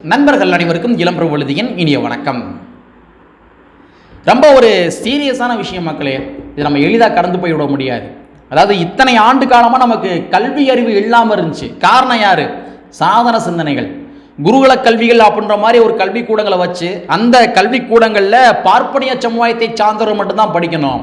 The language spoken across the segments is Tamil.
நண்பர்கள் அனைவருக்கும் இளம்பர பொழுதியின் இனிய வணக்கம். ரொம்ப ஒரு சீரியஸான விஷயம் மக்களே இது நம்ம எளிதாக கடந்து போய்விட முடியாது. அதாவது இத்தனை ஆண்டு காலமாக நமக்கு கல்வி அறிவு இல்லாமல் இருந்துச்சு. காரணம் யாரு? சாதன சிந்தனைகள். குருகுல கல்விகள் அப்படின்ற மாதிரி ஒரு கல்வி கூடங்களை வச்சு அந்த கல்வி கூடங்களில் பார்ப்பனிய சமுதாயத்தை சார்ந்தவர்கள் மட்டும்தான் படிக்கணும்.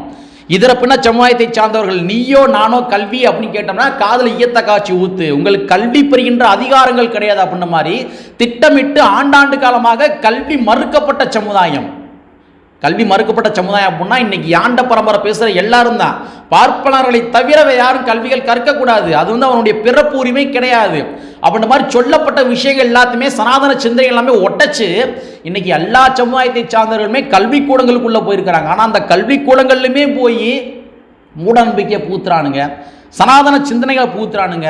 இதர பின்ன சமுதாயத்தை சார்ந்தவர்கள் நீயோ நானோ கல்வி அப்படின்னு கேட்டோம்னா காதல் ஈயத்த காட்சி ஊத்து. உங்களுக்கு கல்வி பெறுகின்ற அதிகாரங்கள் கிடையாது அப்படின்ற மாதிரி திட்டமிட்டு ஆண்டாண்டு காலமாக கல்வி மறுக்கப்பட்ட சமுதாயம். கல்வி மறுக்கப்பட்ட சமுதாயம் அப்படின்னா இன்னைக்கு யாண்ட பரம்பரை பேசுகிற எல்லாரும் தான். பார்ப்பனர்களை தவிர யாரும் கல்விகள் கற்கக்கூடாது. அது வந்து அவனுடைய பிறப்பு உரிமை கிடையாது. அப்படின்ற மாதிரி சொல்லப்பட்ட விஷயங்கள் எல்லாத்தையுமே சனாதன சிந்தனை எல்லாமே ஒட்டச்சு இன்னைக்கு எல்லா சமுதாயத்தை சார்ந்தவர்களுமே கல்வி கூடங்களுக்குள்ளே போயிருக்கிறாங்க. ஆனால் அந்த கல்வி போய் மூடநம்பிக்கையை பூத்துறானுங்க சனாதன சிந்தனைகளை பூத்துறானுங்க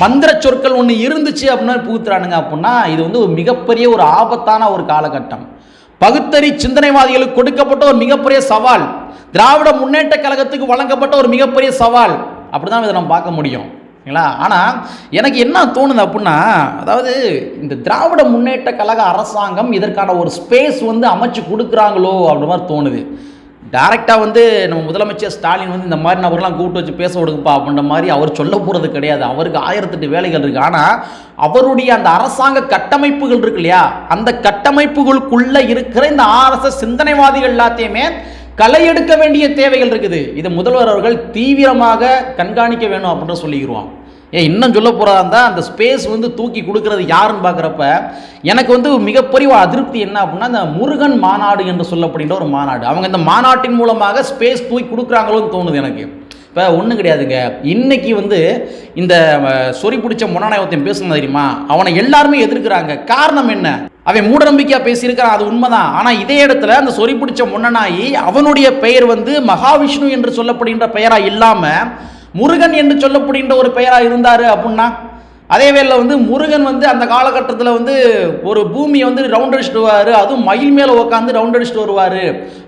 மந்திர சொற்கள் ஒன்று இருந்துச்சு அப்படின்னு பூத்துறானுங்க அப்படின்னா இது வந்து ஒரு மிகப்பெரிய ஒரு ஆபத்தான ஒரு காலகட்டம். பகுத்தறி சிந்தனைவாதிகளுக்கு கொடுக்கப்பட்ட ஒரு மிகப்பெரிய சவால் திராவிட முன்னேற்ற கழகத்துக்கு வழங்கப்பட்ட ஒரு மிகப்பெரிய சவால். அப்படிதான் இதை நம்ம பார்க்க முடியும். சரிங்களா ஆனால் எனக்கு என்ன தோணுது அப்படின்னா அதாவது இந்த திராவிட முன்னேற்ற கழக அரசாங்கம் இதற்கான ஒரு ஸ்பேஸ் வந்து அமைச்சு கொடுக்குறாங்களோ அப்படின்ற மாதிரி தோணுது. டைரெக்டாக வந்து நம்ம முதலமைச்சர் ஸ்டாலின் வந்து இந்த மாதிரி நபர்லாம் கூப்பிட்டு வச்சு பேச விடுங்கப்பா அப்படின்ற மாதிரி அவர் சொல்ல போகிறது கிடையாது. அவருக்கு ஆயிரத்தெட்டு வேலைகள் இருக்குது ஆனால் அவருடைய அந்த அரசாங்க கட்டமைப்புகள் இருக்கு இல்லையா? அந்த கட்டமைப்புகளுக்குள்ளே இருக்கிற இந்த ஆர்எஸ்எஸ் சிந்தனைவாதிகள் எல்லாத்தையுமே களை எடுக்க வேண்டிய தேவைகள் இருக்குது. இதை முதல்வர் அவர்கள் தீவிரமாக கண்காணிக்க வேணும் அப்படின்ற சொல்லிடுவான் ஏன் இன்னும் சொல்ல போகிறதா இருந்தால் அந்த ஸ்பேஸ் வந்து தூக்கி கொடுக்கறது யாருன்னு பார்க்குறப்ப எனக்கு வந்து மிகப்பெரிய அதிருப்தி என்ன அப்படின்னா இந்த முருகன் மாநாடு என்று சொல்லப்படுகின்ற ஒரு மாநாடு. அவங்க இந்த மாநாட்டின் மூலமாக ஸ்பேஸ் தூக்கி கொடுக்குறாங்களோன்னு தோணுது எனக்கு. இப்போ ஒன்றும் கிடையாதுங்க. இன்னைக்கு வந்து இந்த சொறி பிடிச்ச முன்னாயத்தையும் பேசணும் தெரியுமா? அவனை எல்லாருமே எதிர்க்கிறாங்க. காரணம் என்ன? அவன் மூடநம்பிக்கையாக பேசியிருக்கிறான் அது உண்மைதான். ஆனால் இதே இடத்துல அந்த சொறி பிடிச்ச முன்னனாயி அவனுடைய பெயர் வந்து மகாவிஷ்ணு என்று சொல்லப்படுகின்ற பெயராக இல்லாமல் முருகன் என்று சொல்லப்படுகின்ற ஒரு பெயராக இருந்தார் அப்படின்னா அதே வேளையில் வந்து முருகன் வந்து அந்த காலகட்டத்தில் வந்து ஒரு பூமியை வந்து ரவுண்ட் அடிச்சுட்டு வருவார். அதுவும் மயில் மேலே உட்காந்து ரவுண்ட் அடிச்சுட்டு வருவார்.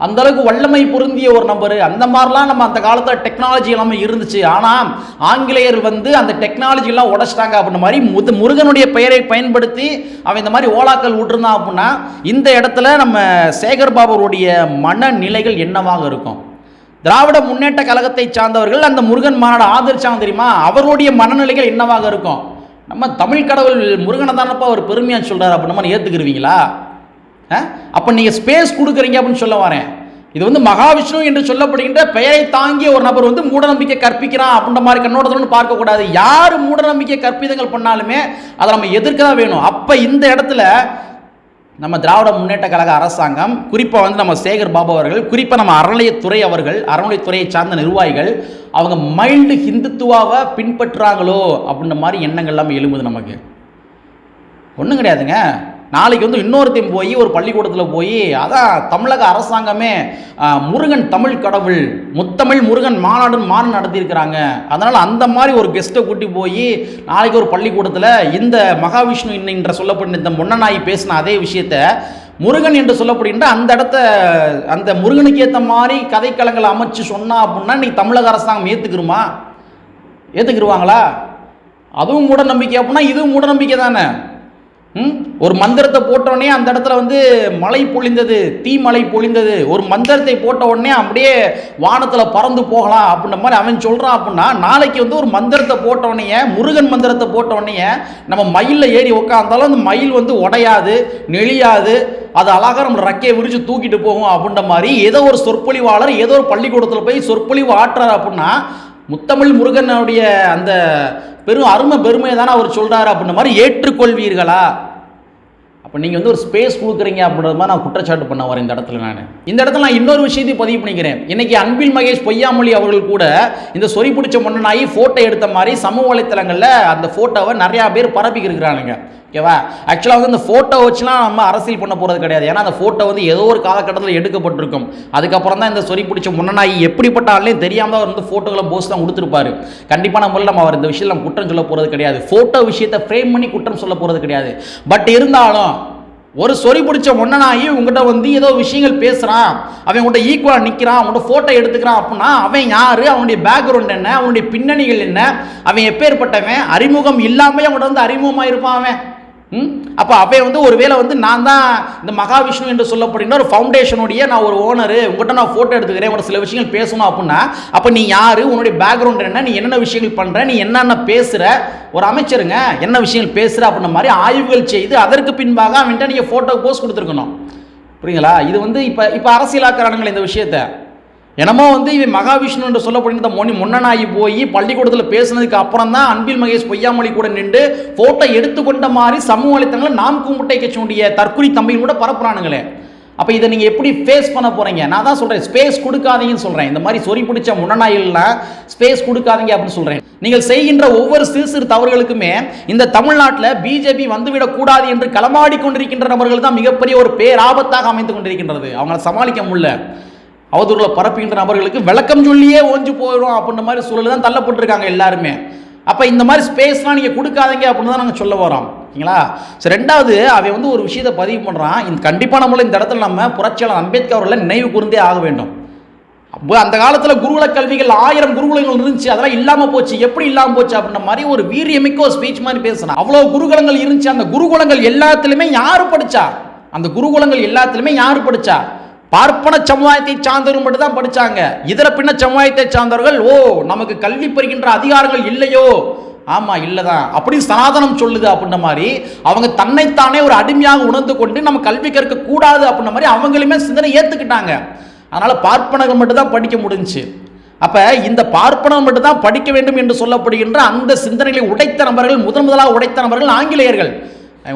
அந்தளவுக்கு வல்லமை பொருந்திய ஒரு நபர். அந்த மாதிரிலாம் நம்ம அந்த காலத்தில் டெக்னாலஜி எல்லாமே இருந்துச்சு. ஆனால் ஆங்கிலேயர் வந்து அந்த டெக்னாலஜிலாம் உடச்சிட்டாங்க உடைச்சிட்டாங்க அப்படின்ற மாதிரி முது முருகனுடைய பெயரை பயன்படுத்தி அவன் இந்த மாதிரி ஓலாக்கள் விட்டுருந்தான் அப்படின்னா இந்த இடத்துல நம்ம சேகர் பாபருடைய மனநிலைகள் என்னவாக இருக்கும்? திராவிட முன்னேற்ற கழகத்தை சார்ந்தவர்கள் அந்த முருகன் மாநாடு ஆதரிச்சாங்க தெரியுமா? அவர்களுடைய மனநிலைகள் என்னவாக இருக்கும்? நம்ம தமிழ் கடவுள் முருகனை தானப்பா அவர் பெருமையாக சொல்கிறார் அப்படின்னு மாதிரி ஏற்றுக்கிருவீங்களா அப்போ நீங்கள் ஸ்பேஸ் கொடுக்குறீங்க அப்படின்னு சொல்ல வரேன். இது வந்து மகாவிஷ்ணு என்று சொல்லப்படுகின்ற பெயரை தாங்கிய ஒரு நபர் வந்து மூடநம்பிக்கை கற்பிக்கிறான் அப்படின்ற மாதிரி கண்ணோட்டத்துடன் பார்க்கக்கூடாது. யார் மூடநம்பிக்கை கற்பிதங்கள் பண்ணாலுமே அதை நம்ம எதிர்க்க தான் வேணும். அப்போ இந்த இடத்துல நம்ம திராவிட முன்னேற்ற கழக அரசாங்கம் குறிப்பாக வந்து நம்ம சேகர் பாபு அவர்கள் குறிப்பாக நம்ம அறநிலையத்துறை அவர்கள் அறநிலையத்துறையை சார்ந்த நிர்வாகிகள் அவங்க மைல்டு ஹிந்துத்துவாவை பின்பற்றுறாங்களோ அப்படின்ற மாதிரி எண்ணங்கள்லாம் எழும்புது நமக்கு. ஒன்றும் கிடையாதுங்க. நாளைக்கு வந்து இன்னொருத்தையும் போய் ஒரு பள்ளிக்கூடத்தில் போய் அதான் தமிழக அரசாங்கமே முருகன் தமிழ் கடவுள் முத்தமிழ் முருகன் மாநாடுன்னு மாநாடு நடத்தியிருக்கிறாங்க. அதனால் அந்த மாதிரி ஒரு கெஸ்ட்டை கூட்டி போய் நாளைக்கு ஒரு பள்ளிக்கூடத்தில் இந்த மகாவிஷ்ணு இன்னின்ற சொல்லப்பட்ட இந்த முன்னநாய் பேசின அதே விஷயத்த முருகன் என்று சொல்லப்படுகின்ற அந்த இடத்த அந்த முருகனுக்கு ஏற்ற மாதிரி கதைக்களங்களை அமைச்சு சொன்னா அப்படின்னா இன்னைக்கு தமிழக அரசாங்கம் ஏற்றுக்கிருமா ஏற்றுக்கிருவாங்களா அதுவும் மூட நம்பிக்கை அப்படின்னா இதுவும் மூட நம்பிக்கை தானே? ஒரு மந்திரத்தை போட்டோடனே அந்த இடத்துல வந்து மழை பொழிந்தது தீ மழை பொழிந்தது. ஒரு மந்திரத்தை போட்ட உடனே அப்படியே வானத்தில் பறந்து போகலாம் அப்படின்ற மாதிரி அவன் சொல்கிறான் அப்படின்னா நாளைக்கு வந்து ஒரு மந்திரத்தை போட்ட உடனே முருகன் மந்திரத்தை போட்ட உடனே நம்ம மயிலில் ஏறி உட்காந்தாலும் அந்த மயில் வந்து உடையாது நெளியாது. அது அழகாக நம்ம ரக்கையை விரிச்சு தூக்கிட்டு போகும் அப்படின்ற மாதிரி ஏதோ ஒரு சொற்பொழிவாளர் ஏதோ ஒரு பள்ளிக்கூடத்தில் போய் சொற்பொழிவு ஆட்டுறாரு அப்படின்னா முத்தமிழ் முருகனுடைய அந்த பெரும் அருமை பெருமையை தானே அவர் சொல்கிறாரு அப்படின்ற மாதிரி ஏற்றுக்கொள்வீர்களா? அப்போ நீங்கள் வந்து ஒரு ஸ்பேஸ் கொடுக்குறீங்க அப்படின்ற மாதிரி நான் குற்றச்சாட்டு பண்ண வரேன் இந்த இடத்துல நான். இந்த இடத்துல நான் இன்னொரு விஷயத்தையும் பதிவு பண்ணிக்கிறேன். இன்றைக்கி அன்பில் மகேஷ் பொய்யாமொழி அவர்கள் கூட இந்த சொறி பிடிச்ச மன்னனாகி ஃபோட்டோ எடுத்த மாதிரி சமூக வலைத்தளங்களில் அந்த ஃபோட்டோவை நிறையா பேர் பரப்பிக்கிருக்கிறானுங்க ஓகேவா? ஆக்சுவலாக வந்து இந்த ஃபோட்டோ வச்சுலாம் நம்ம அரசியல் பண்ண போகிறது கிடையாது. ஏன்னா அந்த ஃபோட்டோ வந்து ஏதோ ஒரு காலகட்டத்தில் எடுக்கப்பட்டிருக்கும். அதுக்கப்புறம் தான் இந்த சொறி பிடிச்ச முன்னனாயி எப்படிப்பட்ட ஆள்லையும் தெரியாமல் அவர் வந்து ஃபோட்டோகளை போஸ்ட் தான் கொடுத்துருப்பாரு. கண்டிப்பாக நம்ம நம்ம அவர் இந்த விஷயத்தில் நம்ம குற்றம் சொல்ல போகிறது கிடையாது. ஃபோட்டோ விஷயத்தை ஃப்ரேம் பண்ணி குற்றம் சொல்ல போகிறது கிடையாது. பட் இருந்தாலும் ஒரு சொறி பிடிச்ச முன்னனாகி உங்கள்கிட்ட வந்து ஏதோ விஷயங்கள் பேசுகிறான் அவன் உங்கள்கிட்ட ஈக்குவலாக நிற்கிறான் அவங்கள்ட்ட ஃபோட்டோ எடுத்துக்கிறான் அப்படின்னா அவன் யார்? அவனுடைய பேக்ரவுண்ட் என்ன? அவனுடைய பின்னணிகள் என்ன? அவன் எப்பேற்பட்டவன் அறிமுகம் இல்லாமல் அவங்கள்ட்ட வந்து அறிமுகமாக இருப்பான் அவன். அப்போ அவை வந்து ஒருவேளை வந்து நான் தான் இந்த மகாவிஷ்ணு என்று சொல்லப்படுகிற ஒரு ஃபவுண்டேஷனுடைய நான் ஒரு ஓனரு உங்கள்கிட்ட நான் ஃபோட்டோ எடுத்துக்கிறேன் ஒரு சில விஷயங்கள் பேசணும் அப்படின்னா அப்போ நீ யார் உன்னுடைய பேக்ரவுண்ட் என்ன நீ என்னென்ன விஷயங்கள் பண்ணுற நீ என்னென்ன பேசுகிற ஒரு அமைச்சருங்க என்ன விஷயங்கள் பேசுகிற அப்படின்ன மாதிரி ஆய்வுகள் செய்து அதற்கு பின்பாக அவன்கிட்ட நீங்கள் ஃபோட்டோ போஸ்ட் கொடுத்துருக்கணும். புரியுங்களா இது வந்து இப்போ இப்போ அரசியலாக்கிறானுங்களே இந்த விஷயத்தை. என்னமோ வந்து இவன் மகாவிஷ்ணு என்று சொல்லப்படுகிற இந்த மொழி முன்னனாகி போய் பள்ளிக்கூடத்தில் பேசினதுக்கு அப்புறம் தான் அன்பில் மகேஷ் பொய்யாமொழி கூட நின்று ஃபோட்டோ எடுத்துக்கொண்ட மாதிரி சமூக வலைத்தளங்களை நாம் கும்பிட்டை கட்சியுடைய தற்கொலை தம்பியும் கூட பரப்புறானுங்களே. அப்போ இதை நீங்கள் எப்படி ஃபேஸ் பண்ண போகிறீங்க நான் தான் சொல்கிறேன் ஸ்பேஸ் கொடுக்காதீங்கன்னு சொல்கிறேன் இந்த மாதிரி சொறி பிடிச்ச முன்னநாயிலாம் ஸ்பேஸ் கொடுக்காதீங்க அப்படின்னு சொல்கிறேன் நீங்கள் செய்கின்ற ஒவ்வொரு சிறு சிறு தவறுகளுக்குமே இந்த தமிழ்நாட்டில் பிஜேபி வந்துவிடக்கூடாது என்று களமாடி கொண்டிருக்கின்ற நபர்கள் தான் மிகப்பெரிய ஒரு பேராபத்தாக அமைந்து கொண்டிருக்கின்றது. அவங்கள சமாளிக்க முடியல. அவதூறுல பரப்புகின்ற நபர்களுக்கு விளக்கம் சொல்லியே ஓஞ்சு போயிடும் அப்படின்ற மாதிரி சூழல் தான் தள்ளப்பட்டிருக்காங்க எல்லாருமே. அப்போ இந்த மாதிரி ஸ்பேஸ்லாம் நீங்கள் கொடுக்காதீங்க அப்படின்னு தான் நாங்கள் சொல்ல வரோம் ஓகேங்களா? சரி ரெண்டாவது அவன் வந்து ஒரு விஷயத்தை பதிவு பண்ணுறான் இந்த கண்டிப்பாக நம்மள இந்த இடத்துல நம்ம புரட்சியாளர் அம்பேத்கர் அவர்களை நினைவு கூர்ந்தே ஆக வேண்டும். அப்போ அந்த காலத்தில் குருகுல கல்விகள் ஆயிரம் குருகுலங்கள் இருந்துச்சு. அதெல்லாம் இல்லாமல் போச்சு. எப்படி இல்லாமல் போச்சு அப்படின்ற மாதிரி ஒரு வீரியமிக்க ஒரு ஸ்பீச் மாதிரி பேசினா அவ்வளோ குருகுலங்கள் இருந்துச்சு. அந்த குருகுலங்கள் எல்லாத்துலேயுமே யார் படித்தா அந்த குருகுலங்கள் எல்லாத்துலேயுமே யார் படித்தா பார்ப்பன சமுதாயத்தை சார்ந்தவர்கள் மட்டும் தான் படிச்சாங்க. இதர பின்ன சமுதாயத்தை சார்ந்தவர்கள் ஓ நமக்கு கல்வி பெறுகின்ற அதிகாரங்கள் இல்லையோ? ஆமாம் இல்லை தான் அப்படி சனாதனம் சொல்லுது அப்படின்ற மாதிரி அவங்க தன்னைத்தானே ஒரு அடிமையாக உணர்ந்து கொண்டு நம்ம கல்வி கற்க கூடாது அப்படின்ற மாதிரி அவங்களுமே சிந்தனை ஏற்றுக்கிட்டாங்க அதனால் பார்ப்பனர்கள் மட்டும் தான் படிக்க முடிஞ்சுச்சு. அப்போ இந்த பார்ப்பனம் மட்டும் தான் படிக்க வேண்டும் என்று சொல்லப்படுகின்ற அந்த சிந்தனைகளை உடைத்த நபர்கள் முதன் முதலாக உடைத்த நபர்கள் ஆங்கிலேயர்கள்.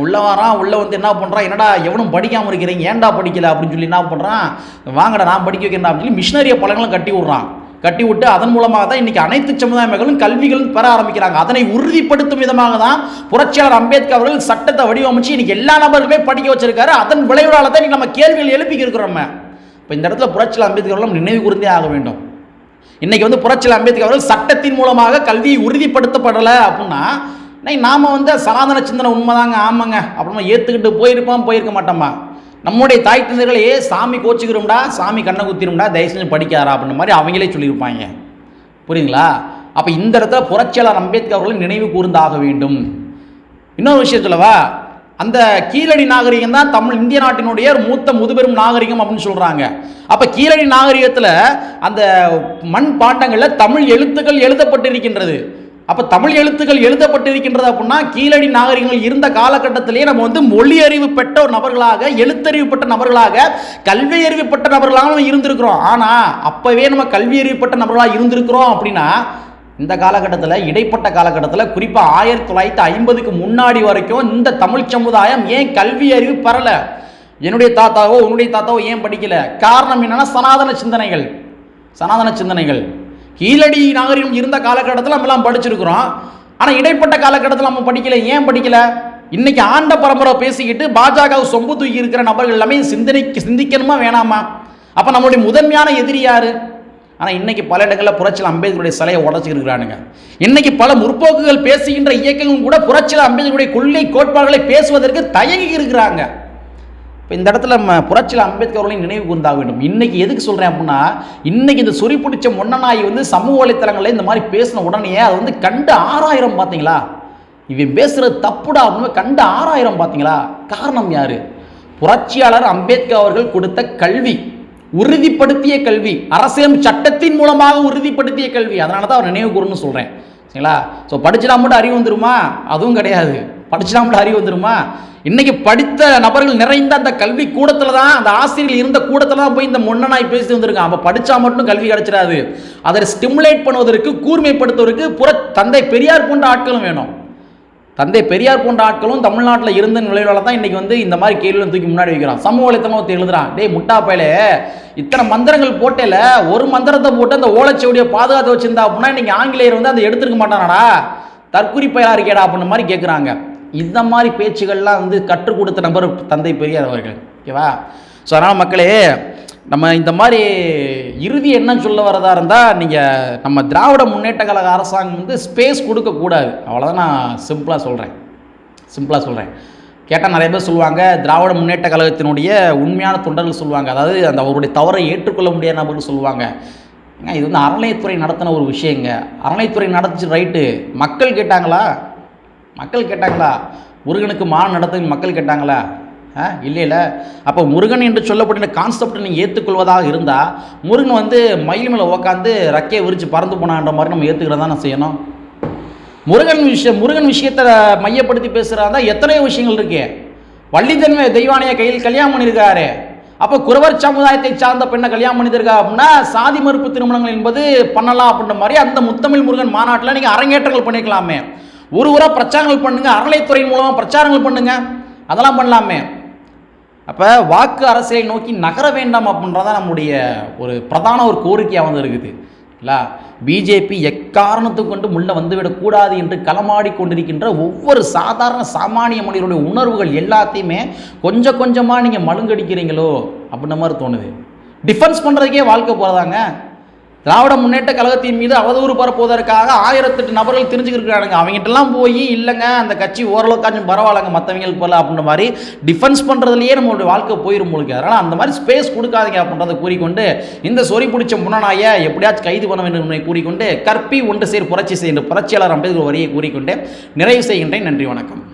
உள்ளே வரான் உள்ளே வந்து என்ன பண்ணுறான் என்னடா எவனும் படிக்காமல் இருக்கிறீங்க? ஏன்டா படிக்கல? அப்படின்னு சொல்லி என்ன பண்ணுறான் வாங்கடா நான் படிக்க வைக்கிறேன் அப்படின்னு சொல்லி மிஷினரிய பழங்களும் கட்டி விட்றான். கட்டி விட்டு அதன் மூலமாக தான் இன்றைக்கி அனைத்து சமுதாய மக்களும் கல்விகளும் பெற ஆரம்பிக்கிறாங்க. அதனை உறுதிப்படுத்தும் விதமாக தான் புரட்சியாளர் அம்பேத்கர் அவர்கள் சட்டத்தை வடிவமைச்சு இன்றைக்கி எல்லா நபர்களுமே படிக்க வச்சிருக்காரு. அதன் விளைவுகளால் தான் இன்னைக்கு நம்ம கேள்விகள் எழுப்பிக்கிறோம் இப்போ இந்த இடத்துல புரட்சியாளர் அம்பேத்கர் அவர்கள் நம்ம நினைவு கூர்ந்தே ஆக வேண்டும். இன்றைக்கி வந்து புரட்சியாளர் அம்பேத்கர் அவர்கள் சட்டத்தின் மூலமாக கல்வி உறுதிப்படுத்தப்படலை அப்படின்னா இன்னைக்கு நாம் வந்து சனாதன சிந்தனை உண்மைதாங்க ஆமாங்க. அப்புறமா ஏற்றுக்கிட்டு போயிருப்போம் போயிருக்க மாட்டோமா? நம்முடைய தாய் தந்தைகளே சாமி கோச்சிக்கிறோம்டா சாமி கண்ணை குத்திரும்டா தயவு செஞ்சு படிக்காரா அப்படின்ற மாதிரி அவங்களே சொல்லியிருப்பாங்க. புரியுங்களா? அப்போ இந்த இடத்துல புரட்சியாளர் அம்பேத்கர் அவர்களை நினைவு கூர்ந்தாக வேண்டும். இன்னொரு விஷயம் சொல்லவா? அந்த கீழடி நாகரிகம் தான் தமிழ் இந்திய நாட்டினுடைய மூத்த முதுபெரும் நாகரிகம் அப்படின்னு சொல்கிறாங்க அப்போ கீழடி நாகரிகத்தில் அந்த மண் பாண்டங்களில் தமிழ் எழுத்துக்கள் எழுதப்பட்டிருக்கின்றது. அப்போ தமிழ் எழுத்துக்கள் எழுதப்பட்டிருக்கின்றது அப்படின்னா கீழடி நாகரிகங்கள் இருந்த காலகட்டத்திலேயே நம்ம வந்து மொழி அறிவு பெற்ற ஒரு நபர்களாக எழுத்தறிவு பெற்ற நபர்களாக கல்வி அறிவு பெற்ற நபர்களாக நம்ம இருந்திருக்கிறோம். ஆனால் அப்போவே நம்ம கல்வி அறிவு பெற்ற நபர்களாக இருந்திருக்கிறோம் அப்படின்னா இந்த காலகட்டத்தில் இடைப்பட்ட காலகட்டத்தில் குறிப்பாக ஆயிரத்தி தொள்ளாயிரத்தி ஐம்பதுக்கு முன்னாடி வரைக்கும் இந்த தமிழ் சமுதாயம் ஏன் கல்வி அறிவு பெறல? என்னுடைய தாத்தாவோ உன்னுடைய தாத்தாவோ ஏன் படிக்கல? காரணம் என்னென்னா சனாதன சிந்தனைகள். சனாதன சிந்தனைகள். கீழடி நாகரிகம் இருந்த காலகட்டத்தில் நம்மலாம் படிச்சிருக்கிறோம். ஆனால் இடைப்பட்ட காலகட்டத்தில் நம்ம படிக்கல. ஏன் படிக்கல? இன்னைக்கு ஆண்ட பரம்பரை பேசிக்கிட்டு பாஜக சொம்பு தூக்கி இருக்கிற நபர்கள் எல்லாமே சிந்தனைக்கு சிந்திக்கணுமா வேணாமா? அப்போ நம்மளுடைய முதன்மையான எதிரி யாரு? ஆனால் இன்னைக்கு பல இடங்களில் புரட்சியில் அம்பேத்கருடைய சிலையை உடச்சிருக்கிறானுங்க. இன்னைக்கு பல முற்போக்குகள் பேசுகின்ற இயக்கங்களும் கூட புரட்சியில் அம்பேத்கருடைய கொள்கை கோட்பாடுகளை பேசுவதற்கு தயங்கி இருக்கிறாங்க. இந்த இடத்துல நம்ம புரட்சியில் அம்பேத்கர் நினைவு கூர்ந்தாக வேண்டும். இன்றைக்கி எதுக்கு சொல்கிறேன் அப்படின்னா இன்றைக்கி இந்த சொறி பிடிச்ச முன்னநாய் வந்து சமூக வலைத்தளங்களில் இந்த மாதிரி பேசின உடனே அதை வந்து கண்டு ஆறாயிரம் பார்த்தீங்களா இவன் பேசுகிறது தப்புடா அப்படின்னு கண்டு ஆறாயிரம் பார்த்தீங்களா காரணம் யார்? புரட்சியாளர் அம்பேத்கர் அவர்கள் கொடுத்த கல்வி உறுதிப்படுத்திய கல்வி அரசியல் சட்டத்தின் மூலமாக உறுதிப்படுத்திய கல்வி. அதனால தான் அவர் நினைவு கூறுன்னு சொல்கிறேன் சரிங்களா? ஸோ படிச்சுட்டா மட்டும் அறிவு வந்துருமா? அதுவும் கிடையாது. படிச்சுனா அறிவு வந்துருமா? இன்னைக்கு படித்த நபர்கள் நிறைந்த அந்த கல்வி கூடத்தில் தான் அந்த ஆசிரியர்கள் இருந்த கூடத்தில் தான் போய் இந்த முன்னனாய் பேசி வந்திருக்கான் அப்போ படித்தா மட்டும் கல்வி கிடைச்சிடாது. அதை ஸ்டிமுலேட் பண்ணுவதற்கு கூர்மைப்படுத்துவதற்கு புற தந்தை பெரியார் போன்ற ஆட்களும் வேணும். தந்தை பெரியார் போன்ற ஆட்களும் தமிழ்நாட்டில் இருந்த நிலையில தான் இன்றைக்கி வந்து இந்த மாதிரி கேள்வியில் தூக்கி முன்னாடி வைக்கிறான். சமூக வலைத்தளம் ஒருத்தர் எழுதுறான். டேய் முட்டா இத்தனை மந்திரங்கள் போட்டேல ஒரு மந்திரத்தை போட்டு அந்த ஓலைச்சுவடியை பாதுகாத்து வச்சிருந்தா அப்படின்னா இன்றைக்கி ஆங்கிலேயர் வந்து அதை எடுத்துருக்க மாட்டானாடா? தற்குறி பயலா இருக்கேடா அப்படின்ற மாதிரி கேட்குறாங்க இந்த மாதிரி பேச்சுகள்லாம் வந்து கற்றுக் கொடுத்த நபர் தந்தை பெரியார் அவர்கள். ஓகேவா ஸோ அதனால் மக்களே நம்ம இந்த மாதிரி இறுதி என்ன சொல்ல வரதா இருந்தால் நீங்கள் நம்ம திராவிட முன்னேற்ற கழக அரசாங்கம் வந்து ஸ்பேஸ் கொடுக்கக்கூடாது அவ்வளோதான் நான் சிம்பிளாக சொல்கிறேன் சிம்பிளாக சொல்கிறேன் கேட்டால் நிறைய பேர் சொல்லுவாங்க திராவிட முன்னேற்ற கழகத்தினுடைய உண்மையான தொண்டர்கள் சொல்லுவாங்க. அதாவது அந்த அவருடைய தவறை ஏற்றுக்கொள்ள முடியாத நபர்கள் சொல்லுவாங்க. ஏங்க இது வந்து அறநிலையத்துறை நடத்தின ஒரு விஷயங்க. அறநிலையத்துறை நடந்துச்சு ரைட்டு மக்கள் கேட்டாங்களா? மக்கள் கேட்டாங்களா? முருகனுக்கு மான நடத்த மக்கள் கேட்டாங்களா? ஆ இல்லையில. அப்போ முருகன் என்று சொல்லப்பட்ட கான்செப்டை நீங்கள் ஏற்றுக்கொள்வதாக இருந்தால் முருகன் வந்து மயில் மேலே உக்காந்து ரக்கையை விரித்து பறந்து போனான்ற மாதிரி நம்ம ஏற்றுக்கிறதா நான் செய்யணும். முருகன் விஷயம் முருகன் விஷயத்தை மையப்படுத்தி பேசுகிறதா எத்தனையோ விஷயங்கள் இருக்கு. வள்ளித்தன்மை தெய்வானைய கையில் கல்யாணம் பண்ணியிருக்காரு. அப்போ குறவர் சமுதாயத்தை சார்ந்த பெண்ணை கல்யாணம் பண்ணியிருக்கா அப்படின்னா சாதி மறுப்பு திருமணங்கள் என்பது பண்ணலாம் அப்படின்ற மாதிரி அந்த முத்தமிழ் முருகன் மாநாட்டில் நீங்கள் அரங்கேற்றங்கள் பண்ணிக்கலாமே. ஒரு ஊராக பிரச்சாரங்கள் பண்ணுங்க அறநிலைத்துறையின் மூலமாக பிரச்சாரங்கள் பண்ணுங்க. அதெல்லாம் பண்ணலாமே. அப்போ வாக்கு அரசியலை நோக்கி நகர வேண்டாம் அப்படின்றத நம்முடைய ஒரு பிரதான ஒரு கோரிக்கையாக வந்து இருக்குது இல்லை பிஜேபி எக்காரணத்தை கொண்டு முள்ள வந்துவிடக்கூடாது என்று களமாடி கொண்டிருக்கின்ற ஒவ்வொரு சாதாரண சாமானிய மனிதனுடைய உணர்வுகள் எல்லாத்தையுமே கொஞ்சம் கொஞ்சமாக நீங்கள் மழுங்கடிக்கிறீங்களோ அப்படின்ற மாதிரி தோணுது. டிஃபென்ஸ் பண்ணுறதுக்கே வாழ்க்கை போகிறதாங்க திராவிட முன்னேற்ற கழகத்தின் மீது அவதூறு பரப்புவதற்காக ஆயிரத்தெட்டு நபர்கள் தெரிஞ்சுக்கிருக்கிறானுங்க. அவங்ககிட்டலாம் போய் இல்லைங்க அந்த கட்சி ஓரளவுக்காச்சும் பரவாயில்லைங்க மற்றவங்களுக்கு போல அப்படின்ற மாதிரி டிஃபென்ஸ் பண்ணுறதுலையே நம்மளுடைய வாழ்க்கை போயிடும் முழுக்க அதனால் அந்த மாதிரி ஸ்பேஸ் கொடுக்காதீங்க அப்படின்றத கூறிக்கொண்டு இந்த சொறி பிடிச்ச முன்னநாயை எப்படியாச்சும் கைது பண்ண வேண்டும் என்பதை கூறிக்கொண்டு கற்பி ஒன்று சேர் புரட்சி செய்கின்ற புரட்சியாளர் அம்பேத்கர் வரியை கூறிக்கொண்டு நிறைவு செய்கின்றேன். நன்றி வணக்கம்.